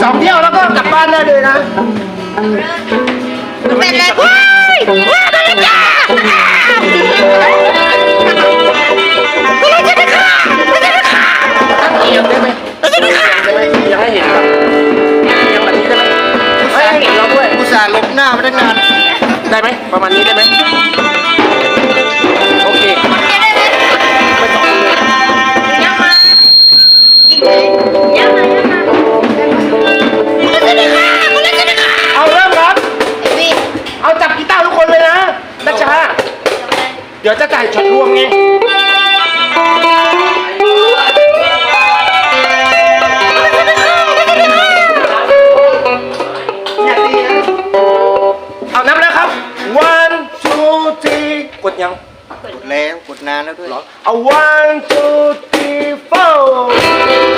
สองเที่ยวแล้วก็กลับบ้านได้เลยนะเป็นเลยว้ายว้ายมาเลยจ้าไม่รู้จะได้ค่ะไม่ได้ค่ะเอียงได้ไหมไม่ได้ค่ะได้ไหมเอียงให้เห็นแบบเอียงแบบนี้ได้ไหมไม่ให้เห็นเราด้วยอุตส่าห์หลบหน้ามาตั้งนานได้ไหมประมาณนี้ได้ไหมโอเคไม่ต้องเลยยังมา เดี๋ยวจะจ่ายช็อตรวมไง เอานับแล้ครับ one two three กดยัง กดแล้วกดนานแล้วด้วย เอา one two three four